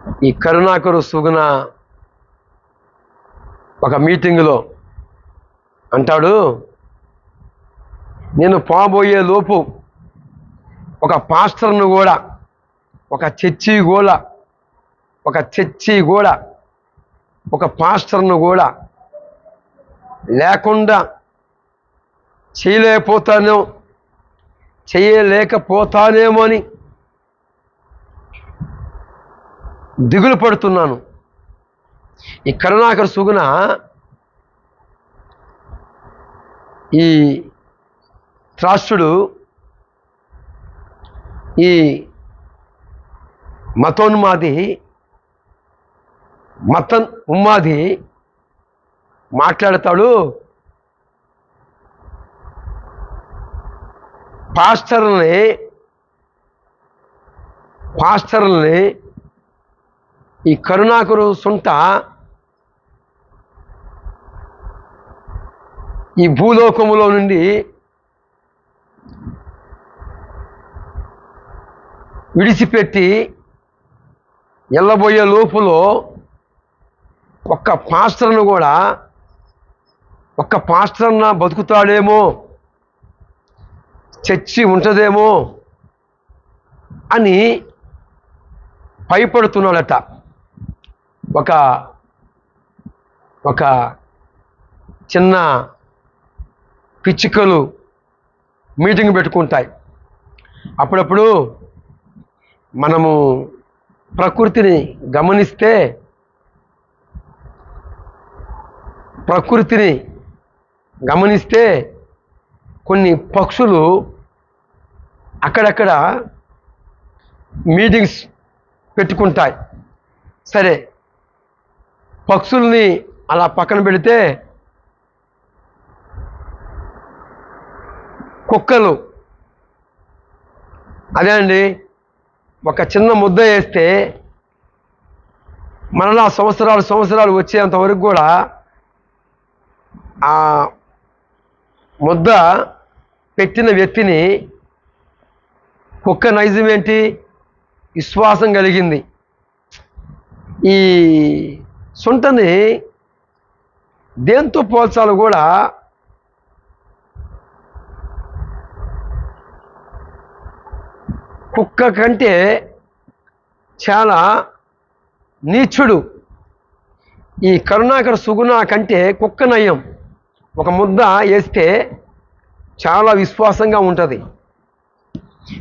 ఈ కరుణాకరు సుగుణ ఒక మీటింగ్లో అంటాడు నేను పోబోయే లోపు ఒక పాస్టర్ను కూడా ఒక చర్చి కూడా ఒక చర్చి కూడా ఒక పాస్టర్ను కూడా లేకుండా చేయలేకపోతాను చేయలేకపోతానేమో అని దిగులు పడుతున్నాను. ఈ కరుణాకర సుగుణ ఈ త్రాష్టుడు ఈ మతోన్మాది మతన్ ఉమ్మాది మాట్లాడతాడు. పాస్టర్ని పాస్టర్ని ఈ కరుణాకరు సుంట ఈ భూలోకములో నుండి విడిచిపెట్టి ఎల్లబోయే లోపులో ఒక్క పాస్టర్ను కూడా ఒక్క పాస్టర్న బతుకుతాడేమో చర్చి ఉంటుందేమో అని భయపడుతున్నాడట. ఒక ఒక చిన్న పిచ్చుకలు మీటింగ్ పెట్టుకుంటాయి. అప్పుడప్పుడు మనము ప్రకృతిని గమనిస్తే ప్రకృతిని గమనిస్తే కొన్ని పక్షులు అక్కడక్కడ మీటింగ్స్ పెట్టుకుంటాయి. సరే పక్షుల్ని అలా పక్కన పెడితే కుక్కలు. అదే అండి ఒక చిన్న ముద్ద వేస్తే మరలా సంవత్సరాలు సంవత్సరాలు వచ్చేంత వరకు కూడా ఆ ముద్ద పెట్టిన వ్యక్తిని కుక్క నైజం ఏంటి? విశ్వాసం కలిగింది. ఈ సుంటని దేంతో పోల్చాలో కూడా కుక్క కంటే చాలా నీచుడు. ఈ కరుణాకర సుగుణ కంటే కుక్క నయం. ఒక ముద్ద వేస్తే చాలా విశ్వాసంగా ఉంటుంది.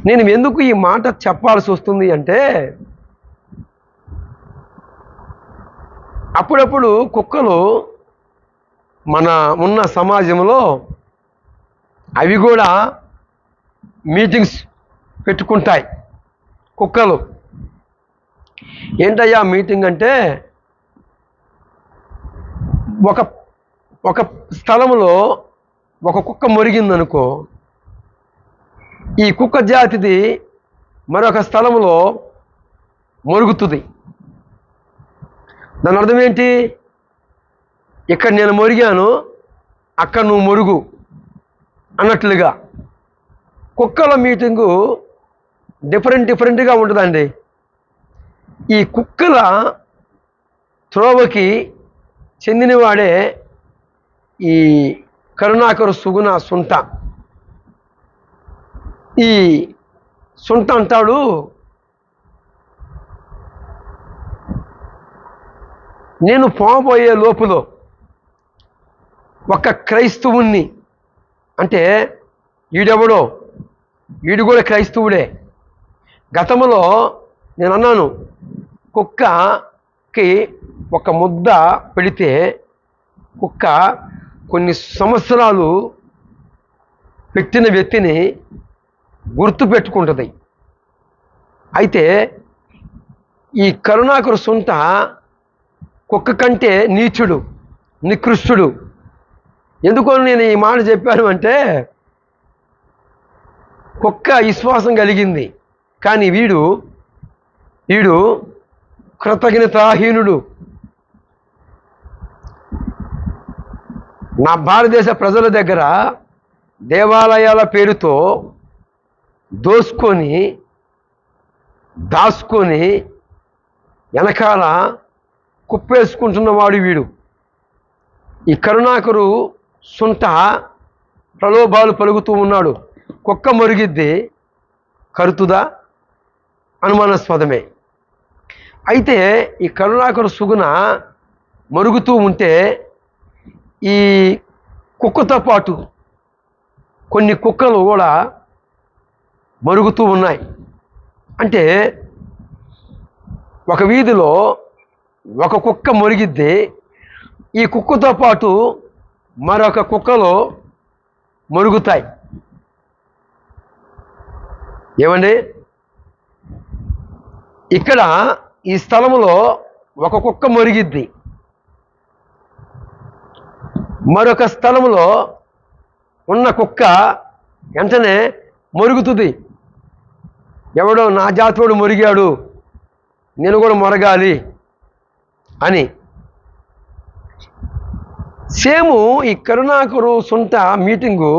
నేను ఎందుకు ఈ మాట చెప్పాల్సి వస్తుంది అంటే అప్పుడప్పుడు కుక్కలు మన ఉన్న సమాజంలో అవి కూడా మీటింగ్స్ పెట్టుకుంటాయి. కుక్కలు. ఏంటయ్యా మీటింగ్ అంటే ఒక ఒక స్థలంలో ఒక కుక్క మురిగిందనుకో ఈ కుక్క జాతిది మరొక స్థలంలో మురుగుతుంది. దాని అర్థం ఏంటి? ఇక్కడ నేను మొరిగాను అక్కడ నువ్వు మొరుగు అన్నట్లుగా. కుక్కల మీటింగు డిఫరెంట్ డిఫరెంట్గా ఉంటుందండి. ఈ కుక్కల త్రోవకి చెందినవాడే ఈ కరుణాకరు సుగుణ సుంట. ఈ సుంట అంటాడు నేను పోబోయే లోపులో ఒక క్రైస్తవుణ్ణి అంటే ఈడెవడో ఈడు కూడా క్రైస్తవుడే. గతంలో నేను అన్నాను కుక్కకి ఒక ముద్ద పెడితే కుక్క కొన్ని సంవత్సరాలు పెట్టిన వ్యక్తిని గుర్తు పెట్టుకుంటుంది. అయితే ఈ కరుణాకరు సొంత కుక్క కంటే నీచుడు నికృష్టుడు. ఎందుకో నేను ఈ మాట చెప్పాను అంటే కుక్క విశ్వాసం కలిగింది కానీ వీడు వీడు కృతజ్ఞతాహీనుడు. నా భారతదేశ ప్రజల దగ్గర దేవాలయాల పేరుతో దోసుకొని దాచుకొని వెనకాల కుప్పేసుకుంటున్నవాడు వీడు. ఈ కరుణాకరు సుంట ప్రలోభాలు పలుకుతూ ఉన్నాడు. కుక్క మరుగిద్ది కరుతుదా? అనుమానాస్పదమే. అయితే ఈ కరుణాకరు సుగుణ మరుగుతూ ఉంటే ఈ కుక్కతో పాటు కొన్ని కుక్కలు కూడా మరుగుతూ ఉన్నాయి. అంటే ఒక వీధిలో ఒక కుక్క మురిగిద్ది. ఈ కుక్కతో పాటు మరొక కుక్కలు మురుగుతాయి. ఏమండి? ఇక్కడ ఈ స్థలంలో ఒక కుక్క మురిగిద్ది. మరొక స్థలంలో ఉన్న కుక్క వెంటనే మురుగుతుంది. ఎవడో నా జాతోడు మురిగాడు. నేను కూడా మొరగాలి. అని. సేము ఈ కరుణాకరు సొంత మీటింగు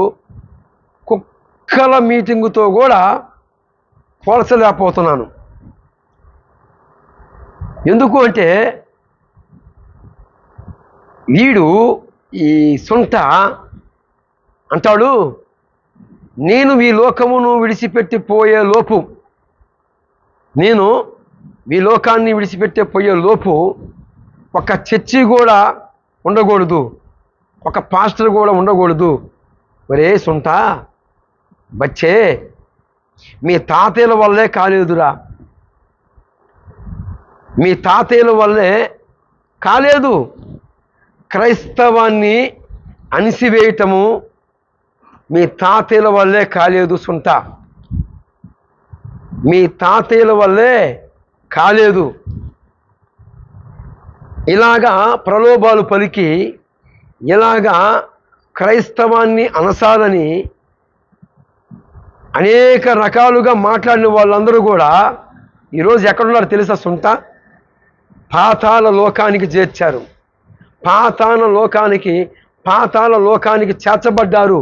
కుక్కల మీటింగుతో కూడా పోల్చలేకపోతున్నాను ఎందుకు అంటే వీడు ఈ సొంట అంటాడు నేను ఈ లోకమును విడిచిపెట్టి పోయే లోపు నేను ఈ లోకాన్ని విడిచిపెట్టే పోయే లోపు ఒక చర్చి కూడా ఉండకూడదు. ఒక పాస్టర్ కూడా ఉండకూడదు. ఒరే సుంట బచ్చే మీ తాతయ్యల వల్లే కాలేదురా. మీ తాతయ్యల వల్లే కాలేదు. క్రైస్తవాన్ని అణిసివేయటము మీ తాతయ్యల వల్లే కాలేదు సుంట మీ తాతయ్యల వల్లే కాలేదు. ఇలాగా ప్రలోభాలు పలికి ఇలాగా క్రైస్తవాన్ని అనసాలని అనేక రకాలుగా మాట్లాడిన వాళ్ళందరూ కూడా ఈరోజు ఎక్కడున్నారు తెలుసా సొంత పాతాల లోకానికి చేర్చారు. పాతాల లోకానికి పాతాల లోకానికి చేర్చబడ్డారు.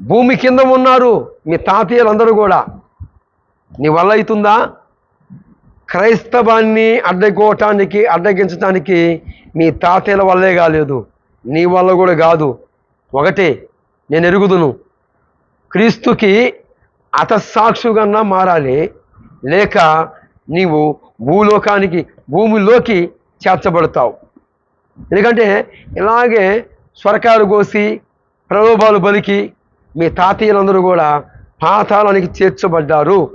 భూమి కింద ఉన్నారు మీ తాతయ్యలందరూ కూడా. నీ వల్ల అవుతుందా? క్రైస్తవాన్ని అడ్డగోటానికి అడ్డగించడానికి మీ తాతయ్యల వల్లే కాలేదు. నీ వల్ల కూడా కాదు. ఒకటే నేను ఎరుగుదును. క్రీస్తుకి అతసాక్షుగా మారాలి. లేక నీవు భూలోకానికి భూమిలోకి చేర్చబడతావు. ఎందుకంటే ఇలాగే స్వరకాలు కోసి ప్రలోభాలు బలికి మీ తాతయ్యలందరూ కూడా పాతాళానికి చేర్చబడ్డారు.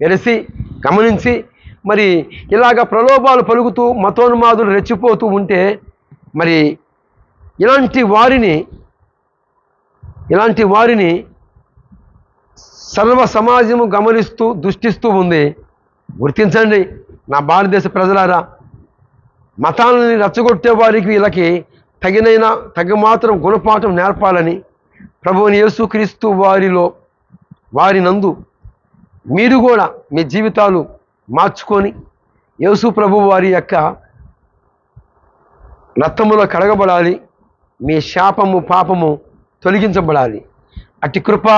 తెలిసి గమనించి మరి ఇలాగ ప్రలోభాలు పలుకుతూ మతోన్మాదులు రెచ్చిపోతూ ఉంటే మరి ఇలాంటి వారిని ఇలాంటి వారిని సర్వ సమాజము గమనిస్తూ దృష్టిస్తూ ఉంది. గుర్తించండి నా భారతదేశ ప్రజలారా మతాలని రచ్చగొట్టే వారికి వీళ్ళకి తగినైన తగ్గ మాత్రం గుణపాఠం నేర్పాలని ప్రభువుని యేసుక్రీస్తు వారిలో వారి నందు మీరు కూడా మీ జీవితాలు మార్చుకొని యేసు ప్రభు వారి యొక్క రక్తములో కడగబడాలి. మీ శాపము పాపము తొలగించబడాలి. అట్టి కృప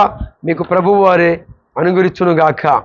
మీకు ప్రభువారే అనుగురిచునుగాక